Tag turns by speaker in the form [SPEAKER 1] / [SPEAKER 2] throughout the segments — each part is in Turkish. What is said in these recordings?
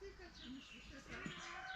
[SPEAKER 1] 这
[SPEAKER 2] 个
[SPEAKER 1] 城市是。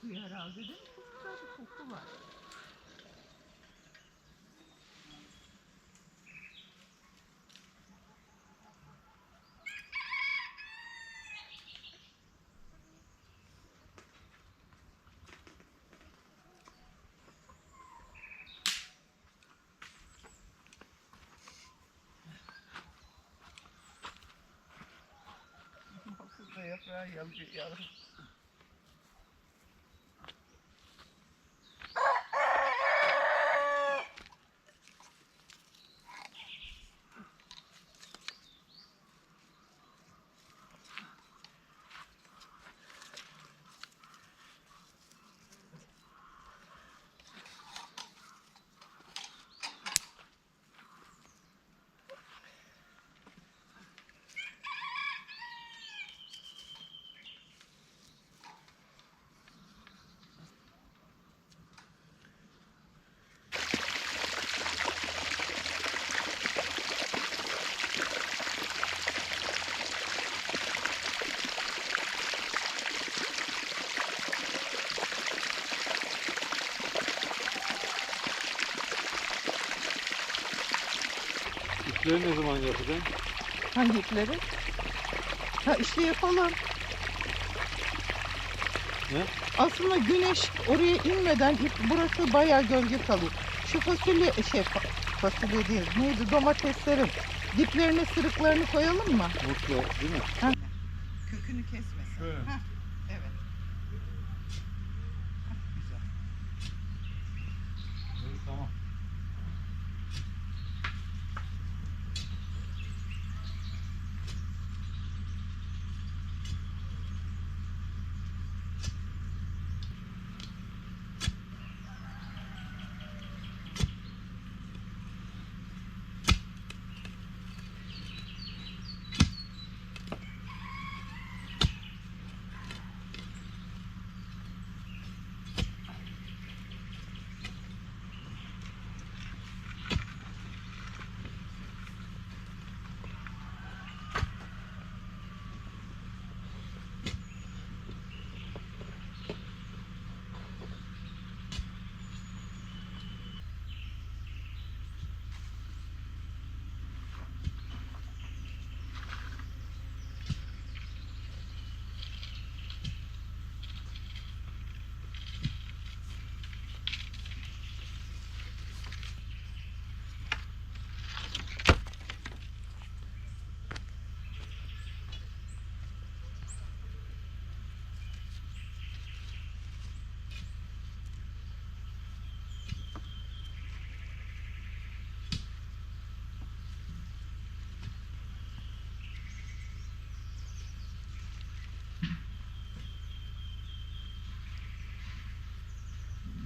[SPEAKER 1] Kokuyor herhalde değil mi? Çok güzel bir koku var.
[SPEAKER 2] Yaprağı yalıyor yavrum.
[SPEAKER 3] İşleri ne zaman yapacaksın?
[SPEAKER 1] Hangi ipleri? Ha işte yapalım.
[SPEAKER 3] Ne?
[SPEAKER 1] Aslında güneş oraya inmeden ip burası bayağı gölge kalıyor. Şu fasulye şey fa- fasulye değil neydi domateslerin diplerine sırıklarını koyalım mı?
[SPEAKER 3] Mutlu değil mi?
[SPEAKER 1] Kökünü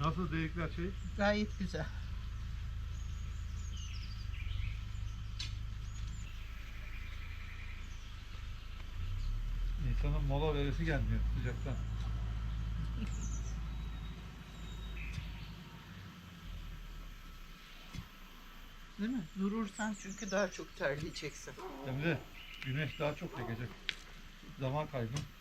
[SPEAKER 3] Nasıl delikler şey?
[SPEAKER 1] Gayet güzel.
[SPEAKER 3] İnsanın mola veresi gelmiyor sıcaktan.
[SPEAKER 1] Değil mi? Durursan çünkü daha çok terleyeceksin.
[SPEAKER 3] Emre güneş daha çok yakacak. Zaman kaybı.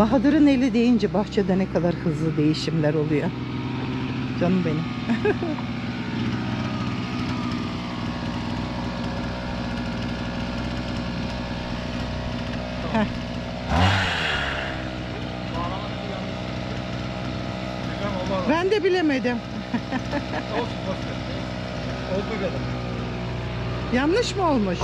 [SPEAKER 1] Bahadır'ın eli deyince bahçede ne kadar hızlı değişimler oluyor. Canım benim. Heh. Ben de bilemedim. Yanlış mı olmuş?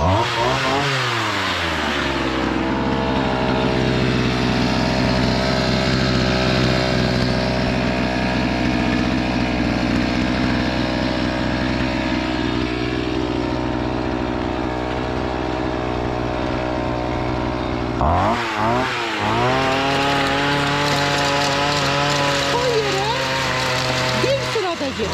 [SPEAKER 1] Koy yere. Bir sırada git.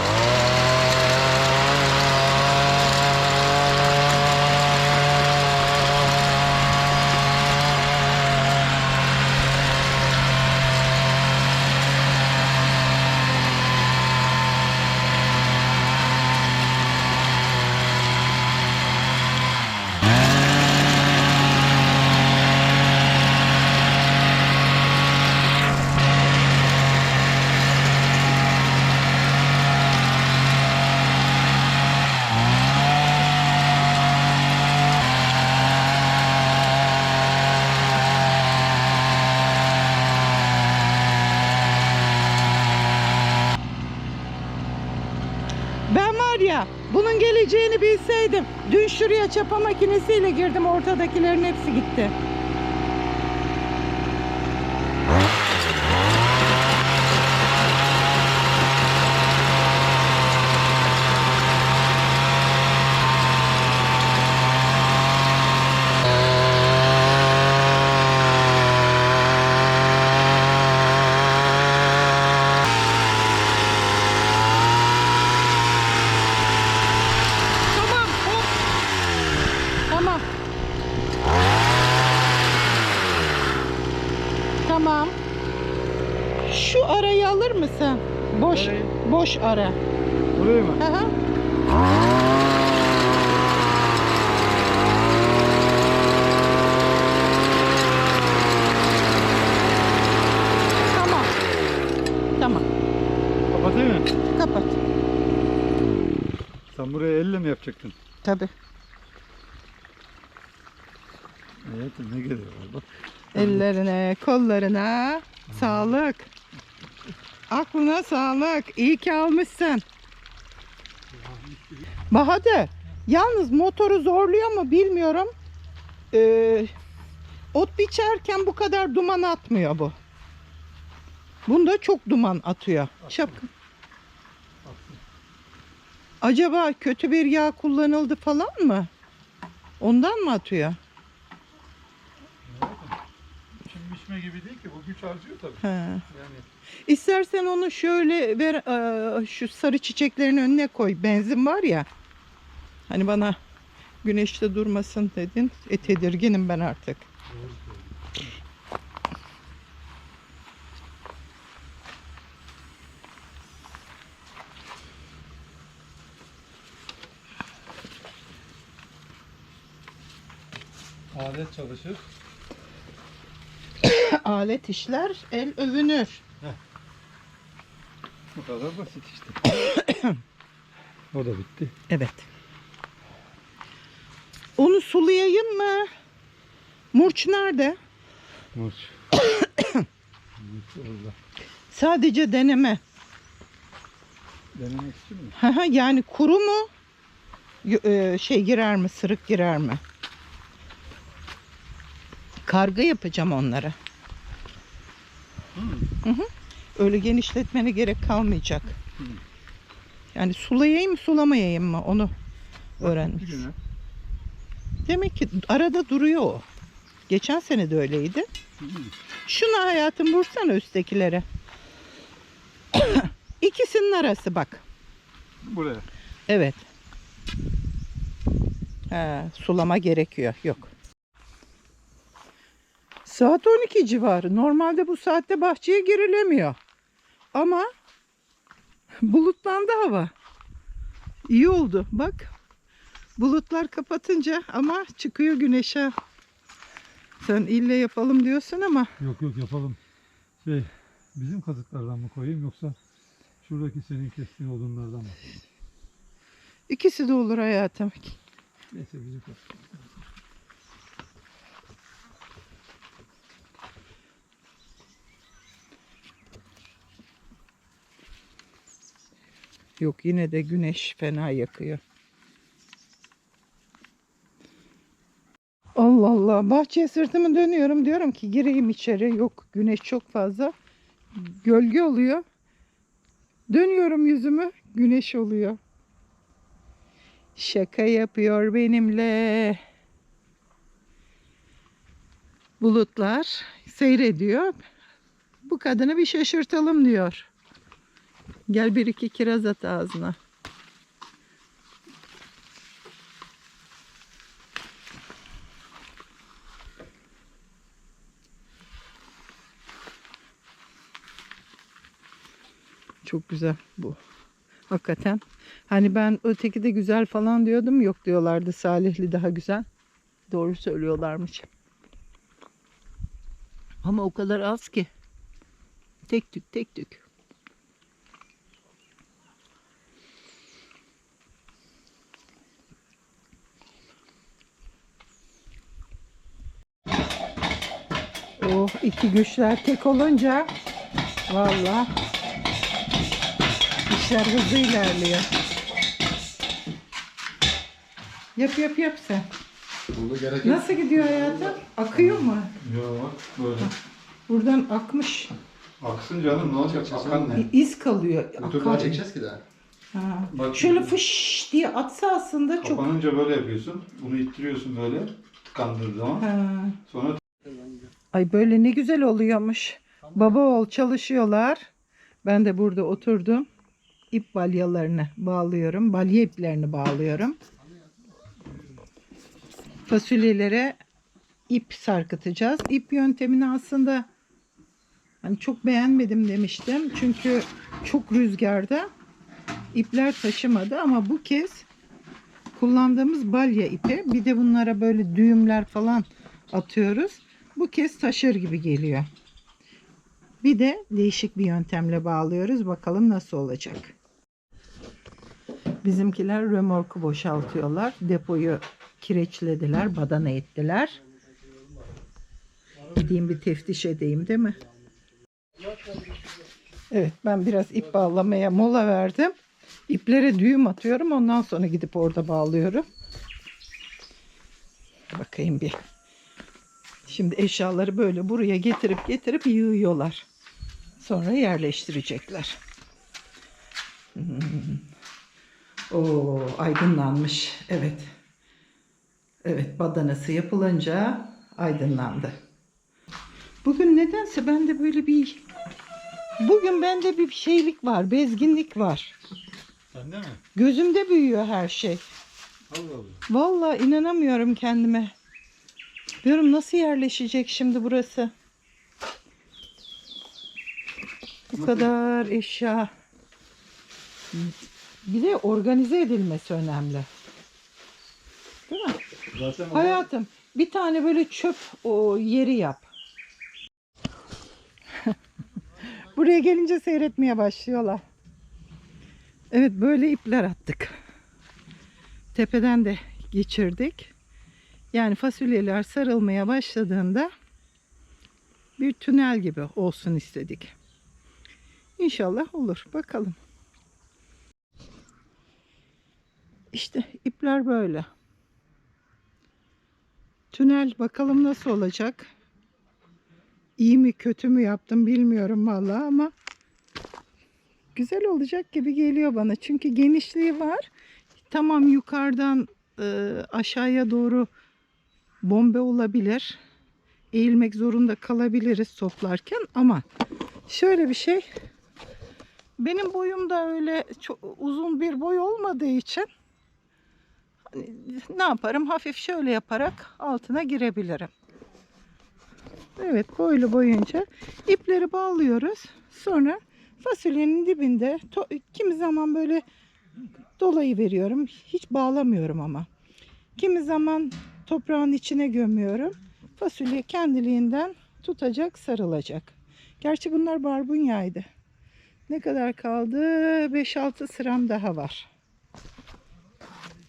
[SPEAKER 1] Ben var ya bunun bilseydim dün şuraya çapa makinesiyle girdim ortadakilerin hepsi gitti. Tamam hop. Tamam. Tamam. Şu arayı alır mısın? Boş
[SPEAKER 3] Nereye?
[SPEAKER 1] boş ara.
[SPEAKER 3] Burayı mı?
[SPEAKER 1] Hı hı. Tamam. Tamam.
[SPEAKER 3] Kapatayım mı?
[SPEAKER 1] Kapat.
[SPEAKER 3] Sen buraya elle mi yapacaktın?
[SPEAKER 1] Tabii.
[SPEAKER 3] Hayatım ne var bak.
[SPEAKER 1] Ellerine, kollarına sağlık. Aklına sağlık. İyi ki almışsın. Bahadır, yalnız motoru zorluyor mu bilmiyorum. Ee, ot biçerken bu kadar duman atmıyor bu. Bunda çok duman atıyor. Şapka. Acaba kötü bir yağ kullanıldı falan mı? Ondan mı atıyor?
[SPEAKER 3] Biçme gibi değil ki bu güç harcıyor tabii.
[SPEAKER 1] He.
[SPEAKER 3] Yani
[SPEAKER 1] İstersen onu şöyle ver eee, şu sarı çiçeklerin önüne koy. Benzin var ya. Hani bana güneşte durmasın dedin. E tedirginim ben artık.
[SPEAKER 3] alet çalışır.
[SPEAKER 1] Alet işler, el övünür.
[SPEAKER 3] Bu kadar basit işte. o da bitti.
[SPEAKER 1] Evet. Onu sulayayım mı? Murç nerede?
[SPEAKER 3] Murç.
[SPEAKER 1] Sadece deneme.
[SPEAKER 3] Denemek için mi?
[SPEAKER 1] Yani kuru mu? Eee, Şey girer mi? Sırık girer mi? Karga yapacağım onlara. Öyle genişletmene gerek kalmayacak.
[SPEAKER 3] Hı.
[SPEAKER 1] Yani sulayayım mı sulamayayım mı onu
[SPEAKER 3] güne.
[SPEAKER 1] Demek ki arada duruyor o. Geçen sene de öyleydi.
[SPEAKER 3] Hı.
[SPEAKER 1] Şunu hayatım vursana üsttekilere. İkisinin arası bak.
[SPEAKER 3] Buraya.
[SPEAKER 1] Evet. He, sulama gerekiyor. Yok. Saat 12 civarı. Normalde bu saatte bahçeye girilemiyor. Ama bulutlandı hava. İyi oldu. Bak. Bulutlar kapatınca ama çıkıyor güneşe. Sen ille yapalım diyorsun ama
[SPEAKER 3] Yok yok yapalım. Şey bizim kazıklardan mı koyayım yoksa şuradaki senin kestiğin odunlardan mı?
[SPEAKER 1] ikisi de olur hayatım.
[SPEAKER 3] Neyse bizim kazık.
[SPEAKER 1] Yok yine de güneş fena yakıyor. Allah Allah bahçeye sırtımı dönüyorum. Diyorum ki gireyim içeri. Yok güneş çok fazla. Gölge oluyor. Dönüyorum yüzümü güneş oluyor. Şaka yapıyor benimle. Bulutlar seyrediyor. Bu kadını bir şaşırtalım diyor Gel bir iki kiraz at ağzına. Çok güzel bu. Hakikaten. Hani ben öteki de güzel falan diyordum. Yok diyorlardı Salihli daha güzel. Doğru söylüyorlarmış. Ama o kadar az ki. Tek tük tek tük. Oh iki güçler tek olunca valla işler hızlı ilerliyor. Yap yap yap sen.
[SPEAKER 3] Bunu gerek
[SPEAKER 1] Nasıl gidiyor hayatım? Akıyor mu?
[SPEAKER 3] Yok böyle.
[SPEAKER 1] Buradan akmış.
[SPEAKER 3] Aksın canım ne olacak? Akan ne?
[SPEAKER 1] İz kalıyor. Akar.
[SPEAKER 4] daha çekeceğiz ki daha.
[SPEAKER 1] Ha.
[SPEAKER 3] Bak-
[SPEAKER 1] Şöyle fış diye atsa aslında çok.
[SPEAKER 3] Kapanınca böyle yapıyorsun. Bunu ittiriyorsun böyle. Tıkandığı zaman.
[SPEAKER 1] Ha.
[SPEAKER 3] Sonra
[SPEAKER 1] Ay böyle ne güzel oluyormuş. Baba oğul çalışıyorlar. Ben de burada oturdum. İp balyalarını bağlıyorum. Balya iplerini bağlıyorum. Fasulyelere ip sarkıtacağız. İp yöntemini aslında hani çok beğenmedim demiştim. Çünkü çok rüzgarda ipler taşımadı ama bu kez kullandığımız balya ipi bir de bunlara böyle düğümler falan atıyoruz. Bu kez taşır gibi geliyor. Bir de değişik bir yöntemle bağlıyoruz. Bakalım nasıl olacak. Bizimkiler römorku boşaltıyorlar. Depoyu kireçlediler, badana ettiler. Gideyim bir teftiş edeyim değil mi? Evet ben biraz ip bağlamaya mola verdim. İplere düğüm atıyorum. Ondan sonra gidip orada bağlıyorum. Bakayım bir. Şimdi eşyaları böyle buraya getirip getirip yığıyorlar. Sonra yerleştirecekler. Hmm. Oo, aydınlanmış. Evet. Evet, badanası yapılınca aydınlandı. Bugün nedense bende böyle bir bugün bende bir şeylik var, bezginlik var.
[SPEAKER 3] Sende mi?
[SPEAKER 1] Gözümde büyüyor her şey.
[SPEAKER 3] Allah Allah.
[SPEAKER 1] Vallahi inanamıyorum kendime. Diyorum nasıl yerleşecek şimdi burası? Bu kadar eşya. Bir de organize edilmesi önemli. Değil mi?
[SPEAKER 3] Zaten
[SPEAKER 1] Hayatım bir tane böyle çöp o yeri yap. Buraya gelince seyretmeye başlıyorlar. Evet böyle ipler attık. Tepeden de geçirdik. Yani fasulyeler sarılmaya başladığında bir tünel gibi olsun istedik. İnşallah olur. Bakalım. İşte ipler böyle. Tünel bakalım nasıl olacak. İyi mi kötü mü yaptım bilmiyorum vallahi ama güzel olacak gibi geliyor bana. Çünkü genişliği var. Tamam yukarıdan e, aşağıya doğru bombe olabilir. Eğilmek zorunda kalabiliriz toplarken ama şöyle bir şey Benim boyum da öyle çok uzun bir boy olmadığı için hani ne yaparım? Hafif şöyle yaparak altına girebilirim. Evet boylu boyunca ipleri bağlıyoruz. Sonra fasulyenin dibinde kimi zaman böyle dolayı veriyorum. Hiç bağlamıyorum ama. Kimi zaman toprağın içine gömüyorum. Fasulye kendiliğinden tutacak, sarılacak. Gerçi bunlar barbunyaydı. Ne kadar kaldı? 5-6 sıram daha var.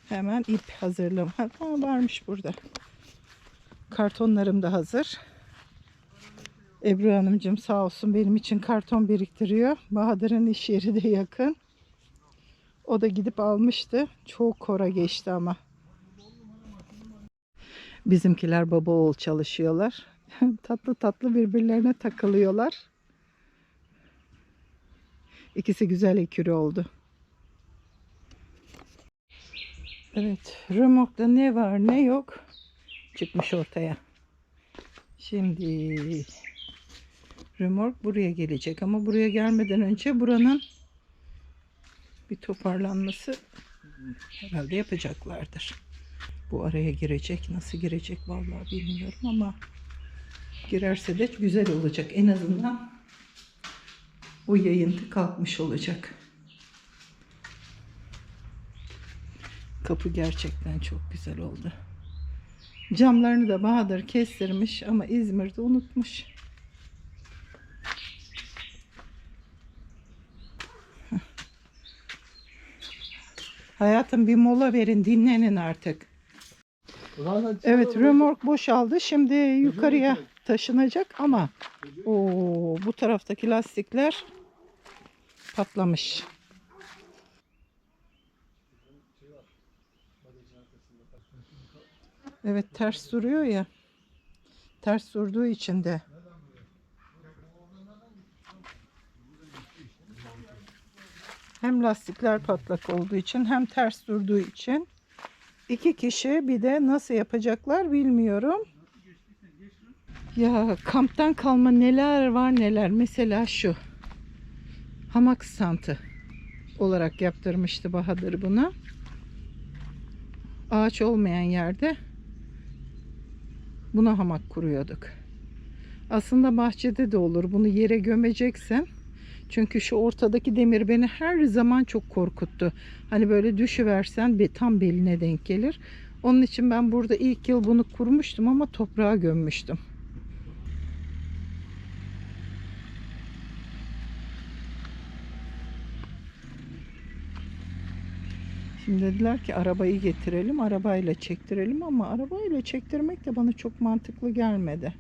[SPEAKER 1] Hemen ip hazırlam. Ha, varmış burada. Kartonlarım da hazır. Ebru Hanımcığım sağ olsun benim için karton biriktiriyor. Bahadır'ın iş yeri de yakın. O da gidip almıştı. Çok kora geçti ama. Bizimkiler baba oğul çalışıyorlar. tatlı tatlı birbirlerine takılıyorlar. İkisi güzel ekürü oldu. Evet, römorkta ne var ne yok çıkmış ortaya. Şimdi römork buraya gelecek ama buraya gelmeden önce buranın bir toparlanması herhalde yapacaklardır. Bu araya girecek. Nasıl girecek vallahi bilmiyorum ama girerse de güzel olacak. En azından bu yayıntı kalkmış olacak. Kapı gerçekten çok güzel oldu. Camlarını da Bahadır kestirmiş ama İzmir'de unutmuş. Hayatım bir mola verin dinlenin artık. Evet römork boşaldı. Şimdi yukarıya taşınacak ama o bu taraftaki lastikler patlamış. Evet ters duruyor ya. Ters durduğu için de. Hem lastikler patlak olduğu için hem ters durduğu için iki kişi bir de nasıl yapacaklar bilmiyorum. Ya kamptan kalma neler var neler. Mesela şu. Hamak stantı olarak yaptırmıştı Bahadır bunu. Ağaç olmayan yerde buna hamak kuruyorduk. Aslında bahçede de olur. Bunu yere gömeceksen çünkü şu ortadaki demir beni her zaman çok korkuttu. Hani böyle düşüversen tam beline denk gelir. Onun için ben burada ilk yıl bunu kurmuştum ama toprağa gömmüştüm. Şimdi dediler ki arabayı getirelim, arabayla çektirelim ama arabayla çektirmek de bana çok mantıklı gelmedi.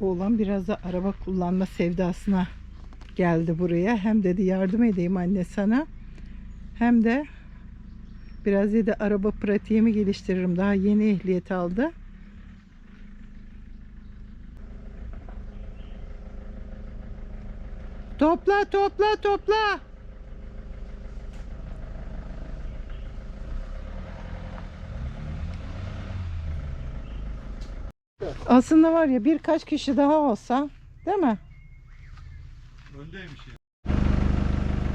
[SPEAKER 1] Oğlan biraz da araba kullanma sevdasına geldi buraya. Hem dedi yardım edeyim anne sana. Hem de biraz dedi araba pratiğimi geliştiririm. Daha yeni ehliyet aldı. Topla topla topla. Aslında var ya birkaç kişi daha olsa değil mi?
[SPEAKER 3] Öndeymiş ya.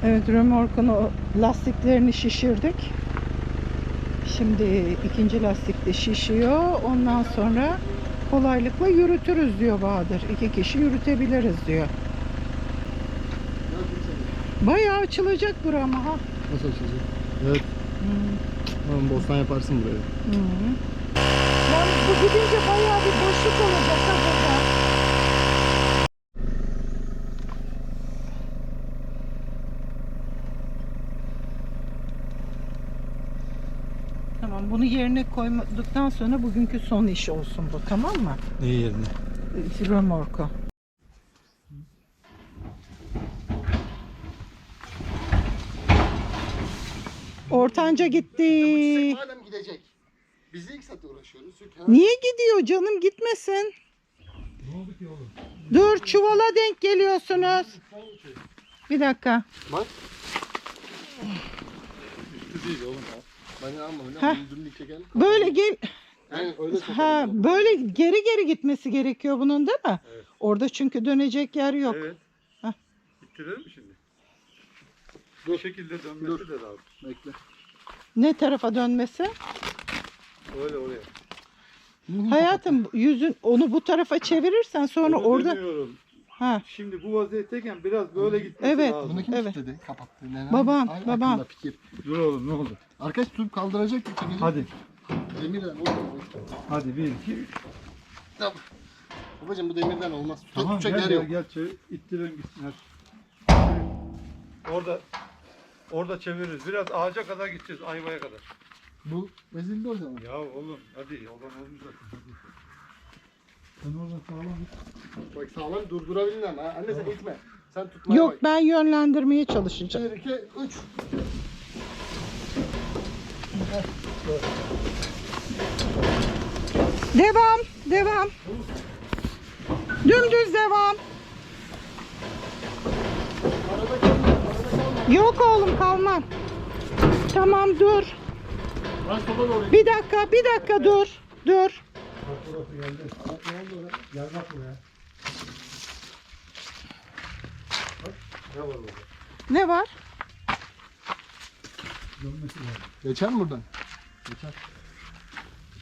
[SPEAKER 1] Evet römorkun o lastiklerini şişirdik. Şimdi ikinci lastik de şişiyor. Ondan sonra kolaylıkla yürütürüz diyor Bahadır. İki kişi yürütebiliriz diyor. Bayağı açılacak bura ama ha.
[SPEAKER 4] Nasıl açılacak? Evet.
[SPEAKER 1] Hmm,
[SPEAKER 4] Tamam bostan yaparsın buraya.
[SPEAKER 1] hmm. Bu gidince bayağı bir boşluk olacak ha burada. Tamam bunu yerine koyduktan sonra bugünkü son iş olsun bu tamam mı?
[SPEAKER 4] Neyi yerine?
[SPEAKER 1] Römorku. Ortanca gitti.
[SPEAKER 4] Madem gidecek. Biz ilk saat uğraşıyoruz. Çünkü
[SPEAKER 1] Niye gidiyor canım gitmesin.
[SPEAKER 3] Ne oldu ki oğlum?
[SPEAKER 1] Dur çuvala denk geliyorsunuz. Bir dakika.
[SPEAKER 4] Bak. Üstü değil oğlum ya. Ben almadım.
[SPEAKER 1] Böyle gel.
[SPEAKER 4] Yani öyle.
[SPEAKER 1] Ha böyle geri geri gitmesi gerekiyor bunun değil mi?
[SPEAKER 4] Evet.
[SPEAKER 1] Orada çünkü dönecek yer yok.
[SPEAKER 4] Evet.
[SPEAKER 1] Heh.
[SPEAKER 3] Mi şimdi? Bu şekilde dönmesi
[SPEAKER 4] Dur.
[SPEAKER 3] de lazım.
[SPEAKER 4] Bekle.
[SPEAKER 1] Ne tarafa dönmesi?
[SPEAKER 3] Öyle oraya.
[SPEAKER 1] Hayatım yüzün onu bu tarafa çevirirsen sonra
[SPEAKER 3] Onu
[SPEAKER 1] orada
[SPEAKER 3] dönüyorum.
[SPEAKER 1] ha
[SPEAKER 3] Şimdi bu vaziyetteyken biraz böyle gitmesi
[SPEAKER 1] Evet.
[SPEAKER 3] lazım.
[SPEAKER 4] Bunu kim
[SPEAKER 1] Evet.
[SPEAKER 4] kilitledi? Kapattı. Neden?
[SPEAKER 1] Babam,
[SPEAKER 4] Aynı
[SPEAKER 1] babam.
[SPEAKER 4] aklımda fikir.
[SPEAKER 3] Dur oğlum ne oldu?
[SPEAKER 4] Arkadaş tutup kaldıracak mı? Çekecek.
[SPEAKER 3] Hadi.
[SPEAKER 4] Demirden olmaz.
[SPEAKER 3] Hadi bir iki üç.
[SPEAKER 4] Tamam. Babacım bu demirden olmaz. Tutacak,
[SPEAKER 3] Tamam
[SPEAKER 4] tutacak
[SPEAKER 3] gel
[SPEAKER 4] yer
[SPEAKER 3] gel
[SPEAKER 4] yok.
[SPEAKER 3] gel çevir. İttirelim gitsinler. Orada orada çeviririz. Biraz ağaca kadar gideceğiz. Ayvaya kadar.
[SPEAKER 4] Bu ezildi o zaman.
[SPEAKER 3] Ya oğlum hadi olan olmuş zaten. Hadi. Sen oradan sağlam git.
[SPEAKER 4] Bak sağlam durdurabildin ama. ha. Anne sen itme. Sen tutmaya
[SPEAKER 1] yok
[SPEAKER 4] bak.
[SPEAKER 1] ben yönlendirmeye çalışacağım.
[SPEAKER 4] 1, 2, 3.
[SPEAKER 1] Devam, devam. Dümdüz devam.
[SPEAKER 4] Arada kalma. Arada kalma.
[SPEAKER 1] Yok oğlum kalmam. Tamam dur. Bir dakika, bir dakika dur. Dur.
[SPEAKER 4] Ne
[SPEAKER 3] var orada?
[SPEAKER 1] Ne var?
[SPEAKER 3] Dönmesi lazım.
[SPEAKER 4] Geçer mi buradan? Geçer.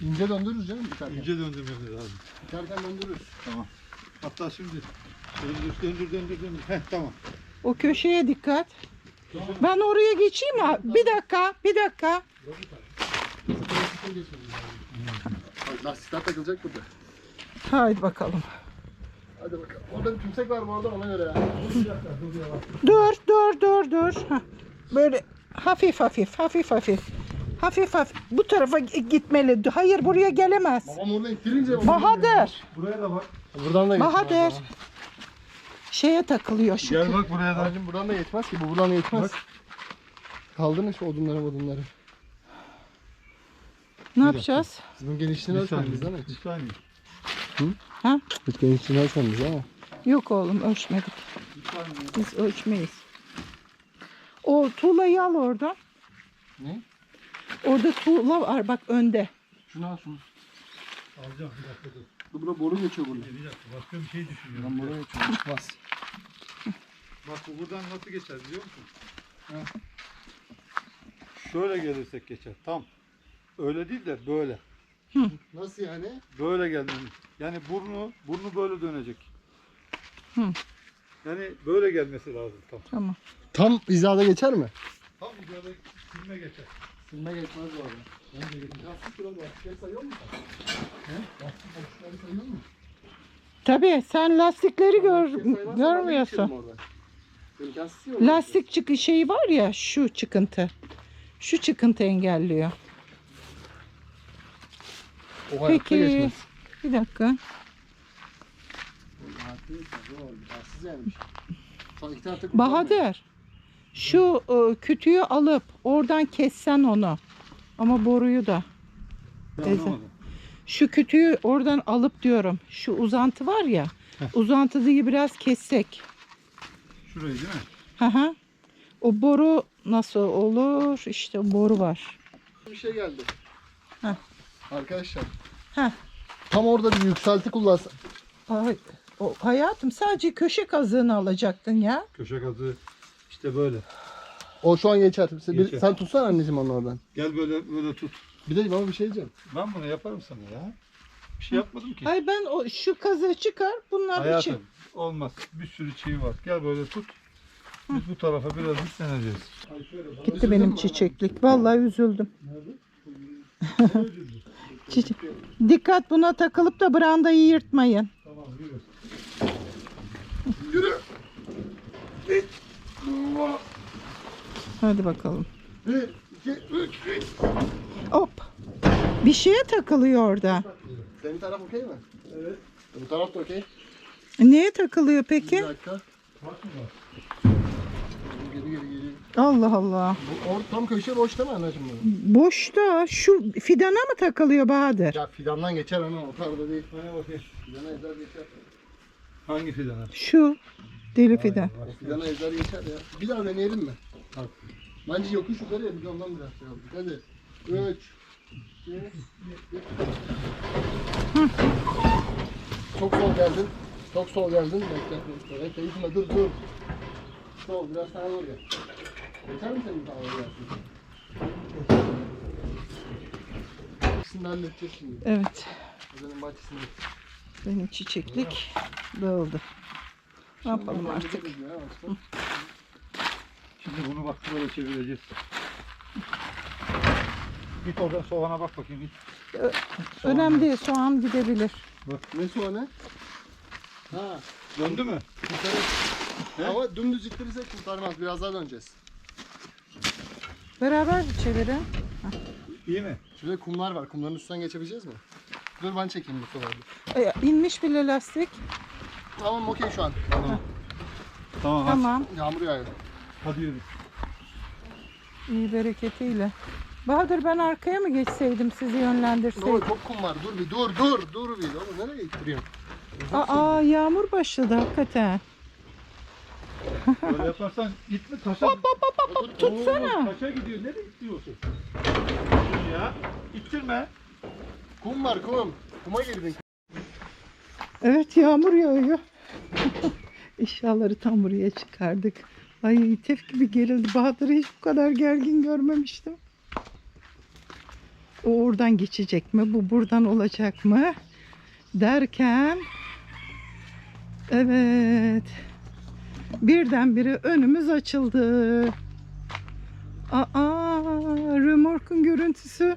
[SPEAKER 4] İnce döndürürüz canım biterken.
[SPEAKER 3] İnce döndürmemiz lazım.
[SPEAKER 4] Biterken döndürürüz.
[SPEAKER 3] Tamam. Hatta şimdi döndür döndür döndür döndür. Heh tamam.
[SPEAKER 1] O köşeye dikkat. Ben oraya geçeyim mi? Bir dakika, bir dakika.
[SPEAKER 4] Bak lastikler takılacak burada.
[SPEAKER 1] Haydi bakalım.
[SPEAKER 4] Hadi bakalım. Orada bir tümsek var bu arada ona göre ya.
[SPEAKER 1] Dur, dur, dur, dur. Hah. Böyle hafif hafif, hafif hafif. Hafif hafif. Bu tarafa gi- gitmeli. Hayır buraya gelemez.
[SPEAKER 4] Babam orada ittirince...
[SPEAKER 1] Bahadır.
[SPEAKER 3] Buraya da bak.
[SPEAKER 4] Buradan da geçmez.
[SPEAKER 1] Bahadır. Şeye takılıyor şu.
[SPEAKER 3] Gel bak buraya da.
[SPEAKER 4] Abicim buradan da geçmez ki. Bu buradan da geçmez. Kaldırın şu odunları odunları.
[SPEAKER 1] Ne yapacağız?
[SPEAKER 4] Siz bunun genişliğini
[SPEAKER 3] saniye.
[SPEAKER 4] değil mi?
[SPEAKER 3] Bir saniye.
[SPEAKER 1] Ha?
[SPEAKER 4] Hiç genişliğini ölçmediniz ama.
[SPEAKER 1] Yok oğlum ölçmedik.
[SPEAKER 3] Bir saniye.
[SPEAKER 1] Biz ölçmeyiz. O tuğlayı al orada.
[SPEAKER 4] Ne?
[SPEAKER 1] Orada tuğla var bak önde.
[SPEAKER 4] Şunu al şunu.
[SPEAKER 3] Alacağım bir dakika dur.
[SPEAKER 4] Dur bura boru geçiyor burada.
[SPEAKER 3] Bir dakika başka bir şey düşünüyorum.
[SPEAKER 4] Ben boru geçiyor. Çıkmaz.
[SPEAKER 3] Bak bu buradan nasıl geçer biliyor musun? Şöyle gelirsek geçer. Tam. Öyle değil de böyle.
[SPEAKER 4] Nasıl yani?
[SPEAKER 3] Böyle gelmemiz. Yani burnu burnu böyle dönecek.
[SPEAKER 1] Hı.
[SPEAKER 3] Yani böyle gelmesi lazım tam.
[SPEAKER 1] Tamam.
[SPEAKER 4] Tam hizada geçer mi?
[SPEAKER 3] Tam böyle silme geçer.
[SPEAKER 4] Silme geçmez bu arada. Bence geçmez. Lastik şurada lastikleri sayıyor musun? He? Lastik sayıyor musun?
[SPEAKER 1] Tabii sen lastikleri gör,
[SPEAKER 4] Lastikleri
[SPEAKER 1] görmüyorsun. Lastik çıkı şeyi var ya şu çıkıntı. Şu çıkıntı engelliyor.
[SPEAKER 4] O hayatta
[SPEAKER 1] Peki.
[SPEAKER 4] geçmez.
[SPEAKER 1] Bir dakika. Bahadır. Şu e, kütüğü alıp oradan kessen onu. Ama boruyu da. Teyze. Şu kütüğü oradan alıp diyorum. Şu uzantı var ya. Uzantıyı biraz kessek.
[SPEAKER 3] Şurayı değil mi?
[SPEAKER 1] Hı hı. O boru nasıl olur? İşte boru var.
[SPEAKER 4] Bir şey geldi.
[SPEAKER 1] Heh.
[SPEAKER 4] Arkadaşlar.
[SPEAKER 1] Heh.
[SPEAKER 4] Tam orada bir yükselti kullansa.
[SPEAKER 1] Ay, o, hayatım sadece köşe kazığını alacaktın ya.
[SPEAKER 3] Köşe kazı işte böyle.
[SPEAKER 4] O şu an geçer. Sen, bir-
[SPEAKER 3] Geçer.
[SPEAKER 4] sen tutsana anneciğim onu oradan.
[SPEAKER 3] Gel böyle böyle tut.
[SPEAKER 4] Bir de bana bir şey diyeceğim.
[SPEAKER 3] Ben bunu yaparım sana ya. Bir şey yapmadım ki.
[SPEAKER 1] Ay ben o şu kazığı çıkar bunlar için.
[SPEAKER 3] Hayatım olmaz. Bir sürü çiğ var. Gel böyle tut. Biz bu tarafa biraz yükleneceğiz.
[SPEAKER 1] Gitti benim çiçeklik. Vallahi üzüldüm. Çiçek. Dikkat buna takılıp da brandayı yırtmayın.
[SPEAKER 3] Tamam yürü.
[SPEAKER 1] Hadi bakalım.
[SPEAKER 4] Bir, iki, üç.
[SPEAKER 1] Hop. Bir şeye takılıyor orada.
[SPEAKER 4] Senin taraf okey mi?
[SPEAKER 3] Evet.
[SPEAKER 4] Bu taraf da okey.
[SPEAKER 1] Neye takılıyor
[SPEAKER 4] Bir
[SPEAKER 1] peki?
[SPEAKER 4] dakika.
[SPEAKER 3] Bak mı var?
[SPEAKER 4] Geri geri geri.
[SPEAKER 1] Allah Allah.
[SPEAKER 4] Bu or, tam köşe boş değil mi anneciğim bunun?
[SPEAKER 1] Boşta şu fidana mı takılıyor Bahadır?
[SPEAKER 4] Ya fidandan geçer ama o kadar da değil.
[SPEAKER 3] Hadi bakayım.
[SPEAKER 4] Fidana ezer geçer.
[SPEAKER 3] Hangi fidana?
[SPEAKER 1] Şu deli fidan.
[SPEAKER 4] O fidana ezer geçer ya. Bir daha deneyelim mi? Bak. Bence yokuş yukarı ya biz ondan biraz şey aldık. Hadi. Üç. iki, bir. Çok sol geldin. Çok sol geldin. Bekle. Bekle. Bekle. Gitme. Dur dur. Sol biraz sağa doğru gel. Geçer mi senin sağa doğru gelsin? İkisini de halledeceğiz şimdi.
[SPEAKER 1] Evet.
[SPEAKER 4] Odanın bahçesinde.
[SPEAKER 1] Benim çiçeklik dağıldı. Ne yapalım artık?
[SPEAKER 3] Şimdi bunu bak böyle çevireceğiz. Git oradan soğana bak bakayım git. Soğan
[SPEAKER 1] Önemli değil. Soğan gidebilir.
[SPEAKER 4] Ne o ne? Ha.
[SPEAKER 3] Döndü mü?
[SPEAKER 4] Kurtarır. Ama dümdüz ittirirsek kurtarmaz. Biraz daha döneceğiz.
[SPEAKER 1] Beraber bir çevirin.
[SPEAKER 3] İyi mi?
[SPEAKER 4] Şurada kumlar var. Kumların üstünden geçebileceğiz mi? Dur ben çekeyim bu sefer.
[SPEAKER 1] Ay, İnmiş bile lastik.
[SPEAKER 4] Tamam okey şu an.
[SPEAKER 3] Tamam. Tamam. hadi.
[SPEAKER 1] Tamam.
[SPEAKER 4] Yağmur yağıyor.
[SPEAKER 3] Hadi yürü.
[SPEAKER 1] İyi bereketiyle. Bahadır ben arkaya mı geçseydim sizi yönlendirseydim?
[SPEAKER 4] Baba çok kum var. Dur bir dur dur dur bir. Oğlum nereye ittiriyorsun?
[SPEAKER 1] Aa yağmur başladı hakikaten.
[SPEAKER 3] Böyle yaparsan gitme taşa.
[SPEAKER 1] Hop hop hop hop hop tutsana.
[SPEAKER 3] Taşa gidiyor. Nereye gidiyorsun? Ya ittirme.
[SPEAKER 4] Kum var kum. Kuma girdin.
[SPEAKER 1] Evet yağmur yağıyor. Eşyaları tam buraya çıkardık. Ay tef gibi gerildi. Bahadır'ı hiç bu kadar gergin görmemiştim. O oradan geçecek mi? Bu buradan olacak mı? Derken evet birdenbire önümüz açıldı. Aa, römorkun görüntüsü.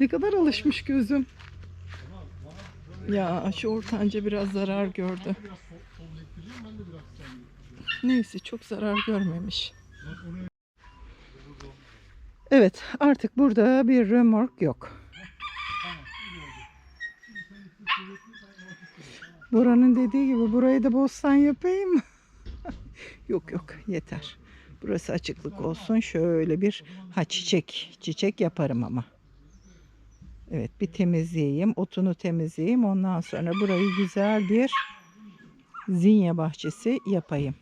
[SPEAKER 1] Ne kadar alışmış gözüm. Ya şu ortanca biraz zarar gördü. Neyse çok zarar görmemiş. Evet artık burada bir römork yok. Buranın dediği gibi burayı da bostan yapayım mı? Yok yok yeter. Burası açıklık olsun. Şöyle bir ha çiçek çiçek yaparım ama. Evet bir temizleyeyim. Otunu temizleyeyim. Ondan sonra burayı güzel bir zinya bahçesi yapayım.